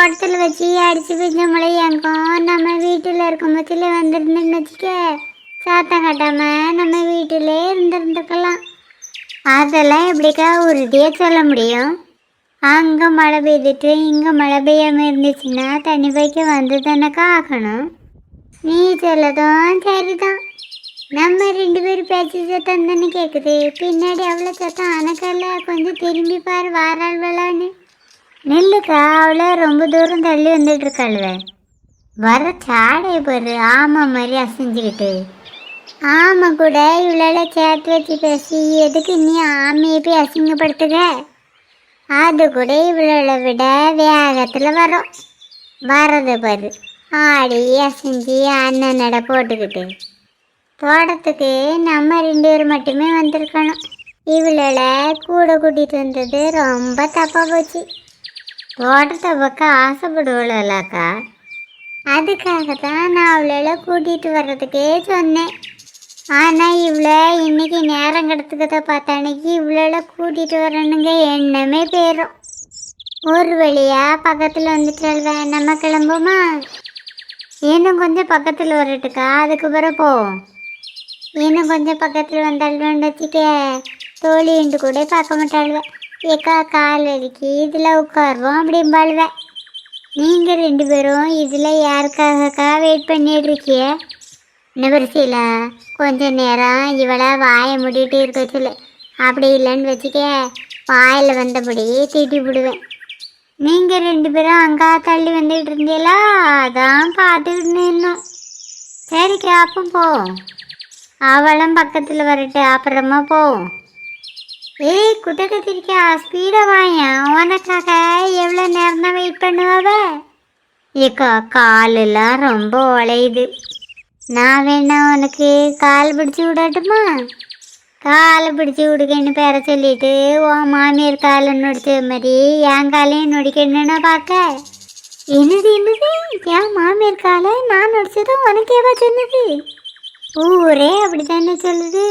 தோட்டத்தில் வச்சு அடித்து பிடிச்ச மழை நம்ம வீட்டில் இருக்கும் பட்சத்தில் வந்துருந்துன்னு வச்சுக்க. சாத்தம் கட்டாம நம்ம வீட்டிலே இருந்திருந்துக்கலாம். அதெல்லாம் எப்படிக்கா உறுதியாக சொல்ல முடியும்? அங்கே மழை பெய்துட்டு இங்கே மழை பெய்யாமல் இருந்துச்சுன்னா தண்ணி பைக்க வந்து தானக்கா ஆகணும்? நீ சொல்லதும் சரிதான். நம்ம ரெண்டு பேரும் பேச்சு சத்தம் தானே கேட்குது பின்னாடி அவ்வளோ சத்தம் அணக்கல்ல கொஞ்சம் திரும்பி பாரு வாராள் விளான்னு நெல்லுக்கா அவளை ரொம்ப தூரம் தள்ளி வந்துட்டு இருக்காளுவ. வர சாடைய பாரு ஆமா மாதிரி அசைஞ்சுக்கிட்டு. ஆமா கூட இவ்வளோ சேர்த்து வச்சு பேசி எதுக்கு நீ ஆமையை போய் அசிங்கப்படுத்துக? அது கூட இவ்வளோ விட வேகத்தில் வரும். வரது பாரு ஆடி அசைஞ்சு அண்ணன் நட போட்டுக்கிட்டு. தோட்டத்துக்கு நம்ம ரெண்டு பேர் மட்டுமே வந்திருக்கணும். இவளோட கூட கூட்டிகிட்டு வந்தது ரொம்ப தப்பாக போச்சு. தோட்டத்தை பக்கம் ஆசைப்படுவலாக்கா அதுக்காக தான் நான் அவளை கூட்டிகிட்டு வர்றதுக்கே சொன்னேன். ஆனால் இவ்வளோ இன்னைக்கு நேரம் கிடத்துக்கத பார்த்த அன்னைக்கு இவ்வளோ கூட்டிகிட்டு வரணுங்க எண்ணமே போயிடும் ஒரு வழியா பக்கத்தில் வந்துட்டாள்வ நம்ம கிளம்புமா? இன்னும் கொஞ்சம் பக்கத்தில் வரட்டுக்கா அதுக்கு பிறகு போவோம். இன்னும் கொஞ்சம் பக்கத்தில் வந்தாள்வேன்னு வச்சுக்க தோழிண்டு கூட பார்க்க மாட்டாள்வேன் ஏக்கா கால் வலிக்கு இதில் உட்காருவோம் அப்படிம்பாள்வ நீங்கள் ரெண்டு பேரும் இதில் யாருக்காகக்கா வெயிட் பண்ணிட்டு இருக்கிய நிவர்சியில் கொஞ்ச நேரம் இவளை வாயை முடிட்டு இருக்க சொல்லு. அப்படி இல்லைன்னு வச்சுக்க வாயில் வந்தபடி திட்டி விடுவேன் நீங்கள் ரெண்டு பேரும் அங்கே தள்ளி வந்துட்டு இருந்தீங்களா? அதான் பார்த்துக்கிட்டு நின்னோம். சரிக்கா அப்போ போவோம் அவளும் பக்கத்தில் வரட்டு அப்புறமா போவோம் ஏய் குட்டை கத்திரிக்கா ஸ்பீடாக வாயா. உனக்காக எவ்வளோ நேரம் தான் வெயிட் பண்ணுவாவ ஏக்கா காலெல்லாம் ரொம்ப உழையுது. நான் வேணா உனக்கு கால் பிடிச்சி விடட்டுமா? காலை பிடிச்சி விடுக்கன்னு பேர சொல்லிட்டு உன் மாமியார் காலை நொடிச்ச மாதிரி என் காலையும் நொடிக்கணும்னா பார்க்க. என்னது என்னது? என் மாமியார் காலை நான் நொடிச்சதும் உனக்கேவா சொன்னது? ஊரே அப்படித்தானே சொல்லுது.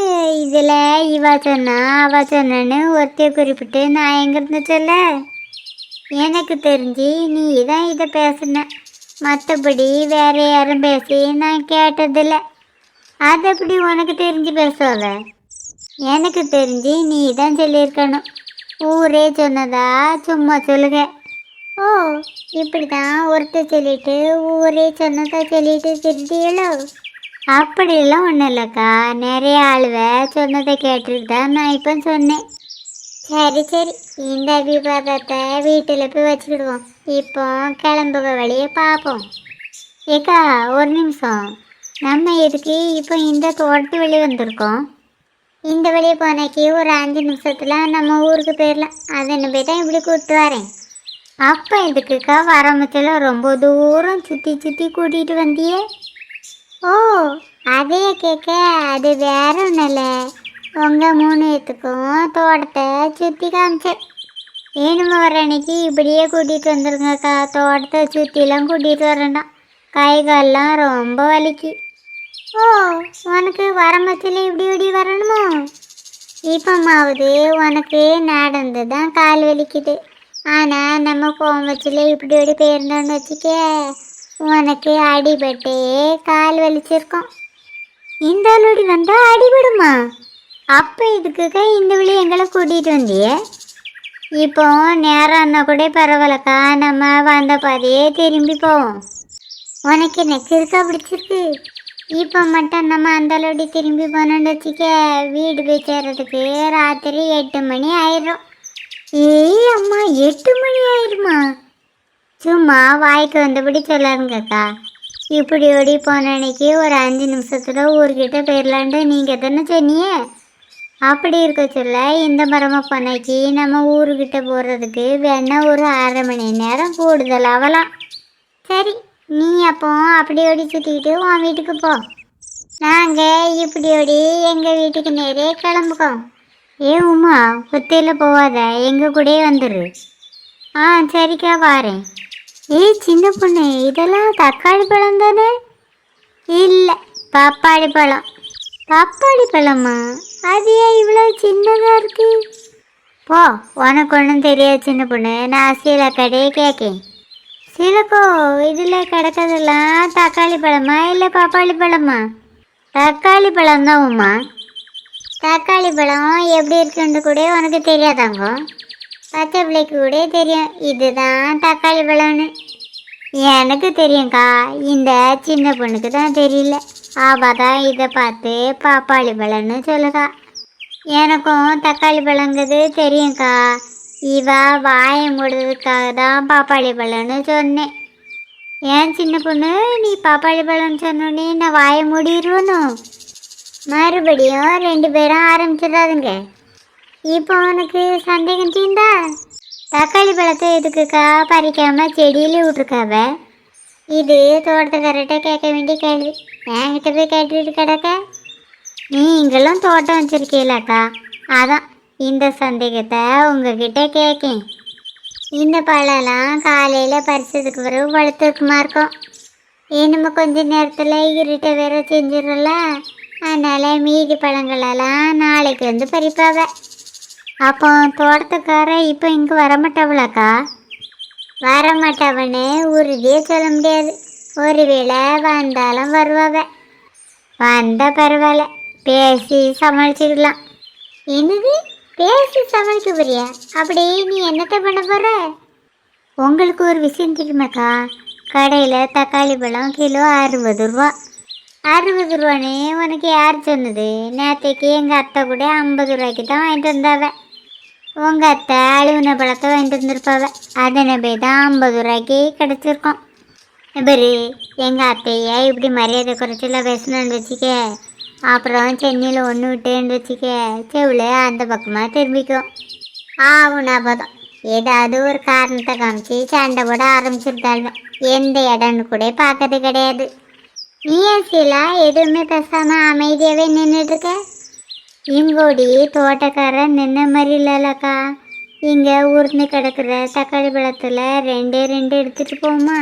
இதில் இவா சொன்னா அவா சொன்னான்னு ஒருத்தைய குறிப்பிட்டு நான் எங்கிருந்து சொல்ல? எனக்கு தெரிஞ்சு நீ தான் இதை பேசுன. மற்றபடி வேற யாரும் பேசி நான் கேட்டதில்ல. அது எப்படி உனக்கு தெரிஞ்சு பேசுவ எனக்கு தெரிஞ்சு நீ தான் சொல்லியிருக்கணும். ஊரே சொன்னதா சும்மா சொல்லுங்க ஓ இப்படி தான் ஒருத்தர் சொல்லிட்டு ஊரே சொன்னதா சொல்லிட்டு திருட்டியலோ அப்படிலாம் ஒன்றும் இல்லைக்கா. நிறைய ஆளுவ சொன்னதை கேட்டுட்டு தான் நான் இப்போ சொன்னேன். சரி சரி. இந்த அபிபாதத்தை வீட்டில் போய் வச்சுக்கிடுவோம். இப்போ கிளம்புக வழியை பார்ப்போம். ஏக்கா ஒரு நிமிஷம். நம்ம எதுக்கு இப்போ இந்த தோட்டத்து வழி வந்திருக்கோம்? இந்த வழியே போனாக்கி ஒரு அஞ்சு நிமிஷத்தில் நம்ம ஊருக்கு போயிடலாம். அதனை போய் தான் இப்படி கூப்பிட்டு வரேன். அப்போ எதுக்குக்கா வரமுச்சில் ரொம்ப தூரம் சுற்றி சுற்றி கூட்டிகிட்டு வந்தியே? ஓ அதே கேட்க அது வேற ஒன்றும் இல்லை உங்கள் மூணு பேத்துக்கும் தோட்டத்தை சுற்றி காமிச்சேன். வேணுமா வர அன்னைக்கு இப்படியே கூட்டிகிட்டு வந்துருங்கக்கா. தோட்டத்தை சுற்றிலாம் கூட்டிகிட்டு வரேன்டாம் கை கால்லாம் ரொம்ப வலிக்கு. ஓ உனக்கு வரம்பத்தில் இப்படி இப்படி வரணுமோ? இப்போமாவது உனக்கு நடந்து தான் கால் வலிக்குது. ஆனால் நம்ம கோம்பச்சில் இப்படி இப்படி போயிருந்தோன்னு வச்சுக்க. உனக்கு அடிபட்டே கால் வலிச்சிருக்கோம். இந்த ஆளோடி வந்தால் அடிபடுமா? அப்போ இதுக்குக்க இந்த வழி எங்களை கூட்டிகிட்டு வந்தியே? இப்போ நேரம் கூட பரவாயில்லக்கா. நம்ம வந்த பாதையே திரும்பி போவோம். உனக்கு நெக்கு இருக்கா பிடிச்சிருக்கு? இப்போ மட்டும் நம்ம அந்த திரும்பி போனோம்னு வச்சுக்க வீடு போய் சேர்றதுக்கு ராத்திரி எட்டு மணி ஆயிடும் ஏய் அம்மா எட்டு மணி ஆயிடுமா சும்மா வாய்க்கு வந்தபடி சொல்லாருங்கக்கா இப்படி ஓடி போன அன்னைக்கு ஒரு அஞ்சு நிமிஷத்தில் ஊர்கிட்ட போயிடலான்ட்டு நீங்கள் தானே சொன்னியே அப்படி இருக்க சொல்ல இந்த மரமாக போனாக்கி நம்ம ஊருக்கிட்ட போகிறதுக்கு வேணால் ஒரு அரை மணி நேரம் கூடுதல் ஆகலாம். சரி நீ அப்போ அப்படி ஓடி சுற்றிக்கிட்டு உன் வீட்டுக்கு போ. நாங்கள் இப்படி ஓடி எங்கள் வீட்டுக்கு நேரே கிளம்புக்கோம். ஏ உமா ஒத்தையில் போவாத எங்கள் கூடயே வந்துடு ஆ சரிக்கா வாரேன். ஏய் சின்ன பொண்ணு இதெல்லாம் தக்காளி பழம் தானே? இல்லை பப்பாளி பழம். பப்பாளி பழமா? அது ஏன் இவ்வளோ சின்னதாக இருக்கு? போ உனக்கு ஒன்றும் தெரியாது சின்ன பொண்ணு. நான் சில கடையே கேட்கேன் சிலக்கோ இதில் கிடக்கிறதெல்லாம் தக்காளி பழமா இல்லை பப்பாளி பழமா? தக்காளி பழம் தான் உமா தக்காளி பழம் எப்படி இருக்குன்னு கூட உனக்கு தெரியாதாங்கோ. பச்சை பிள்ளைக்கு கூட தெரியும். இதுதான் தக்காளி பழம்னு. எனக்கு தெரியும்க்கா இந்த சின்ன பொண்ணுக்கு தான் தெரியல. அவள் தான் இதை பார்த்து பாப்பாளி பழம்னு சொல்லுக்கா எனக்கும் தக்காளி பழங்கிறது தெரியும்க்கா. இவ வாயை மூடுறதுக்காக தான் பாப்பாளி பழம்னு சொன்னேன். ஏன் சின்ன பொண்ணு நீ பாப்பாளி பழம்னு சொன்னோடனே நான் வாயை மூடிடுவனும் மறுபடியும் ரெண்டு பேரும் ஆரம்பிச்சிடாதுங்க இப்போ உனக்கு சந்தேகம் தீந்தா தக்காளி பழத்தை எதுக்குக்கா பறிக்காமல் செடியிலே விட்ருக்காவ இது தோட்டத்துக்காரர்கிட்ட கேட்க வேண்டிய கேள்வி. என்கிட்ட போய் கேட்டுட்டு கிடக்க? நீங்களும் தோட்டம் வச்சுருக்கீங்களாக்கா அதான் இந்த சந்தேகத்தை உங்ககிட்ட கேட்கேன் இந்த பழம்லாம் காலையில் பறிச்சதுக்கு பிறகு பழுத்துக்குமா இருக்கும். இன்னும் கொஞ்ச நேரத்தில் இருட்ட வேற செஞ்சிடல அதனால் மீதி பழங்களெல்லாம் நாளைக்கு வந்து பறிப்பாவ. அப்போ தோட்டத்துக்கார இப்போ இங்கே வரமாட்டவளாக்கா? வரமாட்டவன்னு உறுதியாக சொல்ல முடியாது. ஒருவேளை வந்தாலும் வருவாவ. வந்தால் பரவாயில்ல பேசி சமாளிச்சிடலாம் என்னது? பேசி சமாளிக்க போறியா? அப்படி நீ என்னத்தை பண்ண போற? உங்களுக்கு ஒரு விஷயம் தெரியுமாக்கா? கடையில் தக்காளி பழம் கிலோ அறுபது ரூபா. அறுபது ரூபானே உனக்கு யார் சொன்னது? நேற்றுக்கு எங்கள் அத்தை கூட ஐம்பது ரூபாய்க்கு தான் வாங்கிட்டு வந்தாவ. உங்கள் அத்தை அழுவின பழத்தை வாங்கிட்டு வந்திருப்பாவ. அதனை போய் தான் ஐம்பது ரூபாய்க்கு கிடச்சிருக்கோம். பாரு எங்கள் அத்தையை இப்படி மரியாதை குறைச்சல பேசணும்னு வச்சுக்க. அப்புறம் சென்னையில் ஒன்று விட்டேன்னு வச்சுக்க. செவில் அந்த பக்கமாக திரும்பிக்கும் ஆகுனா போதும். ஏதாவது ஒரு காரணத்தை காமிச்சு சண்டை போட ஆரம்பிச்சிருந்தாலும் எந்த இடம்னு கூட பார்க்கறது கிடையாது. நீ சீலா எதுவுமே பேசாமல் அமைதியாகவே நின்றுட்டுருக்க இங்கோடி தோட்டக்காரன் நின்ன மாதிரி இல்லைல்லக்கா இங்கே ஊர்ந்து கிடக்கிற தக்காளி பழத்தில் ரெண்டே ரெண்டு எடுத்துகிட்டு போமா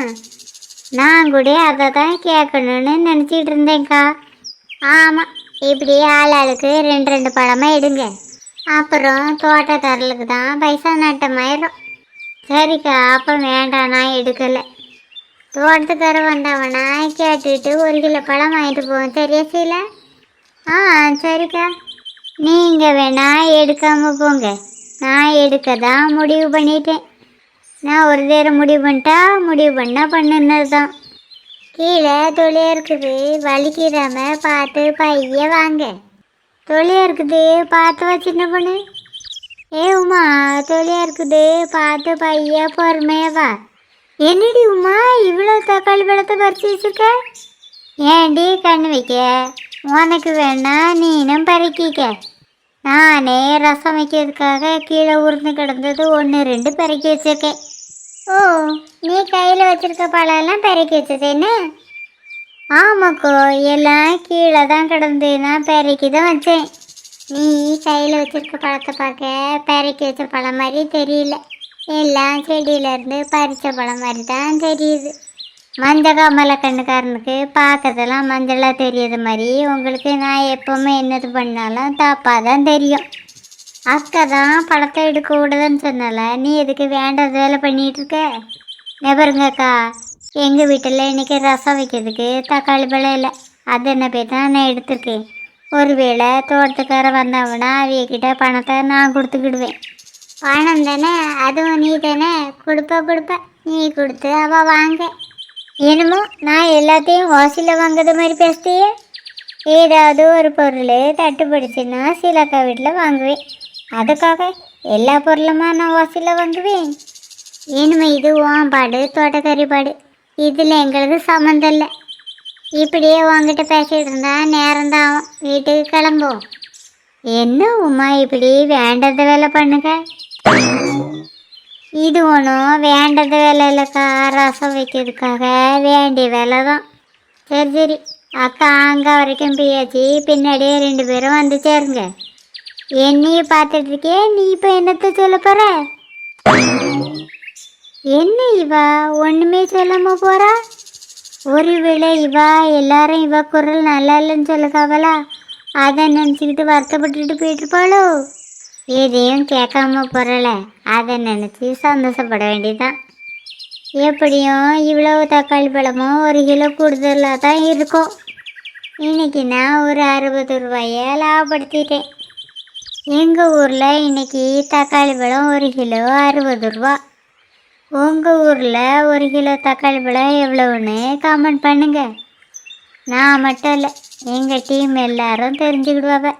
நான் கூட அதை தான் கேட்கணும்னு நினச்சிட்டு இருந்தேன்க்கா. ஆமாம் இப்படி ஆள் ஆளுக்கு ரெண்டு ரெண்டு பழமாக எடுங்க. அப்புறம் தோட்டக்காரர்களுக்கு தான் பைசா நட்டமாயிரும். சரிக்கா அப்போ வேண்டாம் நான் எடுக்கலை. தோட்டத்துக்கார வந்தவனா கேட்டுட்டு ஒரு கிலோ பழம் வாங்கிட்டு போவோம் சரியா சீல? ஆ சரிக்கா. நீங்கள் வேணா எடுக்காம போங்க. நான் எடுக்க தான் முடிவு பண்ணிட்டேன். நான் ஒரு நேரம் முடிவு பண்ணிட்டா முடிவு பண்ணால் பண்ணுனது தான் கீழே தொழிலாக இருக்குது வலிக்கிறாம பார்த்து பைய வாங்க. தொழிலாக இருக்குது பார்த்து வா சின்ன பொண்ணு. ஏ உமா தொழிலாக இருக்குது பார்த்து பைய பொறுமையவா என்னடி உமா இவ்வளோ தக்காளி பழத்தை பறிச்சு வச்சுருக்க? ஏண்டி கண்ணு வைக்க? உனக்கு வேணா நீனும் பறிக்கிக்க நானே ரசம் வைக்கிறதுக்காக கீழே உருந்து கிடந்தது ஒன்று ரெண்டு பறக்கி வச்சிருக்கேன். ஓ நீ கையில் வச்சிருக்க பழம்லாம் பறக்கி வச்சது என்ன? ஆமாக்கோ எல்லாம் கீழே தான் கிடந்து நான் பெருக்கி தான் வச்சேன். நீ கையில் வச்சிருக்க பழத்தை பார்க்க பறக்கி வச்ச பழம் மாதிரி தெரியல. எல்லாம் செடியிலேருந்து பறித்த பழம் மாதிரி தான் தெரியுது. மஞ்சள் காமலை கண்ணுக்காரனுக்கு பார்க்கறதெல்லாம் மஞ்சளாக தெரியுது மாதிரி உங்களுக்கு நான் எப்போவுமே என்னது பண்ணாலும் தப்பாக தான் தெரியும். அக்கா தான் படத்தை எடுக்க விடுதுன்னு சொன்னால நீ எதுக்கு வேண்டாத வேலை பண்ணிகிட்டு இருக்க? நெபருங்கக்கா எங்கள் வீட்டில் இன்னைக்கு ரசம் வைக்கிறதுக்கு தக்காளி பழம் இல்லை. அது என்ன போய் தான்? நான் எடுத்திருக்கேன். ஒருவேளை தோட்டத்துக்கார வந்தவனா அவையக்கிட்ட பணத்தை நான் கொடுத்துக்கிடுவேன். பணம் தானே? அதுவும் நீ தானே? கொடுப்ப கொடுப்ப. நீ கொடுத்து அவள் வாங்க. என்னமோ நான் எல்லாத்தையும் வாசியில் வாங்குறது மாதிரி பேசுறியே ஏதாவது ஒரு பொருள் தட்டுப்படுச்சுன்னா சீலாக்கா வீட்டில் வாங்குவேன். அதுக்காக எல்லா பொருளுமா நான் வாசியில் வாங்குவேன்? என்னமோ இது உன் பாடு தோட்டக்கறி பாடு. இதில் எங்களுக்கு சம்மந்தம் இல்லை. இப்படியே உங்ககிட்ட பேசிகிட்டு இருந்தா நேரம் தான். ஆகும் வீட்டுக்கு கிளம்புவோம். என்ன உமா இப்படி வேண்டாத வேலை பண்ணுங்க இது ஒன்றும் வேண்டது வேலை இல்லைக்கா ரசம் வைக்கிறதுக்காக வேண்டிய வேலை தான். சரி சரி. அக்கா அங்கே வரைக்கும் போயாச்சு. பின்னாடியே ரெண்டு பேரும் வந்து சேருங்க. என்னையும் பார்த்துட்டு இருக்கே நீ இப்போ என்னத்த சொல்ல போகிற என்ன இவா? ஒன்றுமே சொல்லாமல் போகிறா ஒருவேளை இவா எல்லாரும் இவா குரல் நல்லா இல்லைன்னு சொல்லுக்காவலா அதை நினச்சிக்கிட்டு வருத்தப்பட்டுட்டு போயிட்டுருப்பாளோ எதையும் கேட்காம போகிறல அதை நினச்சி சந்தோஷப்பட வேண்டியதான் எப்படியும் இவ்வளவு தக்காளி பழமும் ஒரு கிலோ கூடுதலாக தான் இருக்கும். இன்றைக்கி நான் ஒரு அறுபது ரூபாயை லாபப்படுத்திட்டேன். எங்கள் ஊரில் இன்னைக்கு தக்காளி பழம் ஒரு கிலோ அறுபது ரூபா. உங்கள் ஊரில் ஒரு கிலோ தக்காளி பழம் எவ்வளோன்னு கமெண்ட் பண்ணுங்க. நான் மட்டும் இல்லை எங்கள் டீம் எல்லாரும் தெரிஞ்சுக்கிடுவாங்க.